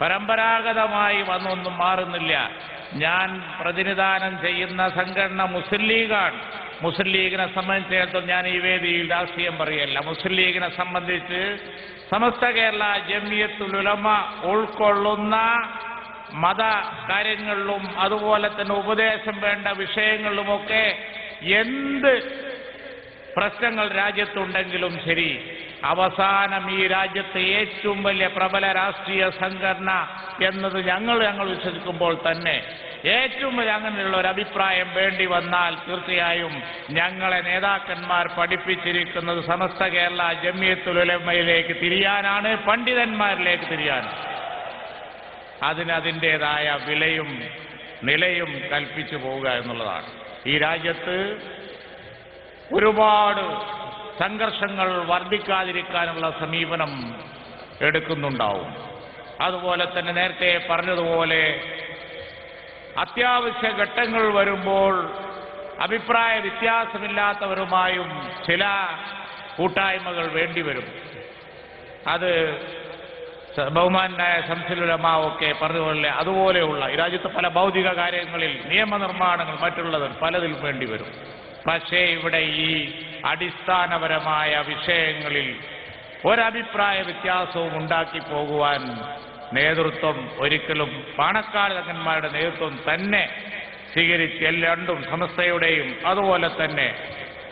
പരമ്പരാഗതമായി വന്നൊന്നും മാറുന്നില്ല. ഞാൻ പ്രതിനിധാനം ചെയ്യുന്ന സംഘടന മുസ്ലിം ലീഗാണ്. മുസ്ലിം ലീഗിനെ സംബന്ധിച്ചിടത്തോളം ഞാൻ ഈ വേദിയിൽ രാഷ്ട്രീയം പറയല്ല. മുസ്ലിം ലീഗിനെ സംബന്ധിച്ച് സമസ്ത കേരള ജമിയത്തുൽ ഉലമ ഉൾക്കൊള്ളുന്ന മത കാര്യങ്ങളിലും അതുപോലെ തന്നെ ഉപദേശം വേണ്ട വിഷയങ്ങളിലുമൊക്കെ എന്ത് പ്രശ്നങ്ങൾ രാജ്യത്തുണ്ടെങ്കിലും ശരി അവസാനം ഈ രാജ്യത്തെ ഏറ്റവും വലിയ പ്രബല രാഷ്ട്രീയ സംഘടന എന്നത് ഞങ്ങൾ ഞങ്ങൾ വിശ്വസിക്കുമ്പോൾ തന്നെ ഏറ്റവും വലിയ അങ്ങനെയുള്ള ഒരു അഭിപ്രായം വേണ്ടി വന്നാൽ തീർച്ചയായും ഞങ്ങളെ നേതാക്കന്മാർ പഠിപ്പിച്ചിരിക്കുന്നത് സമസ്ത കേരള ജമിയത്തുൽ ഉലമയിലേക്ക് തിരിയാനാണ് പണ്ഡിതന്മാരിലേക്ക് തിരിയാനാണ്. അതിനതിന്റെതായ വിലയും നിലയും കൽപ്പിച്ചു പോവുക എന്നുള്ളതാണ്. ഈ രാജ്യത്ത് ഒരുപാട് സംഘർഷങ്ങൾ വർദ്ധിക്കാതിരിക്കാനുള്ള സമീപനം എടുക്കുന്നുണ്ടാവും. അതുപോലെ തന്നെ നേരത്തെ പറഞ്ഞതുപോലെ അത്യാവശ്യ ഘട്ടങ്ങൾ വരുമ്പോൾ അഭിപ്രായ വ്യത്യാസമില്ലാത്തവരുമായും ചില കൂട്ടായ്മകൾ വേണ്ടിവരും. അത് ബഹുമാനായ സംസിലുലമാവൊക്കെ പറഞ്ഞതുപോലെ അതുപോലെയുള്ള ഈ രാജ്യത്തെ പല ഭൗതിക കാര്യങ്ങളിൽ നിയമനിർമ്മാണങ്ങൾ മറ്റുള്ളത് പലതിൽ വേണ്ടിവരും. പക്ഷേ ഇവിടെ ഈ അടിസ്ഥാനപരമായ വിഷയങ്ങളിൽ ഒരഭിപ്രായ വ്യത്യാസവും ഉണ്ടാക്കി പോകുവാൻ നേതൃത്വം ഒരിക്കലും പാണക്കാട് നേതൃത്വം തന്നെ സ്വീകരിച്ച് എല്ലാണ്ടും സമസ്തയുടെയും അതുപോലെ തന്നെ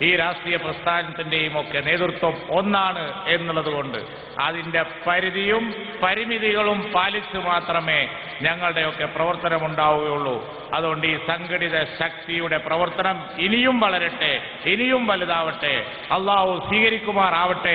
ഈ രാഷ്ട്രീയ പ്രസ്ഥാനത്തിന്റെയും ഒക്കെ നേതൃത്വം ഒന്നാണ് എന്നുള്ളത് കൊണ്ട് അതിന്റെ പരിധിയും പരിമിതികളും പാലിച്ച് മാത്രമേ ഞങ്ങളുടെയൊക്കെ പ്രവർത്തനം ഉണ്ടാവുകയുള്ളൂ. അതുകൊണ്ട് ഈ സംഘടിത ശക്തിയുടെ പ്രവർത്തനം ഇനിയും വളരട്ടെ ഇനിയും വലുതാവട്ടെ. അള്ളാഹു സ്വീകരിക്കുമാറാവട്ടെ.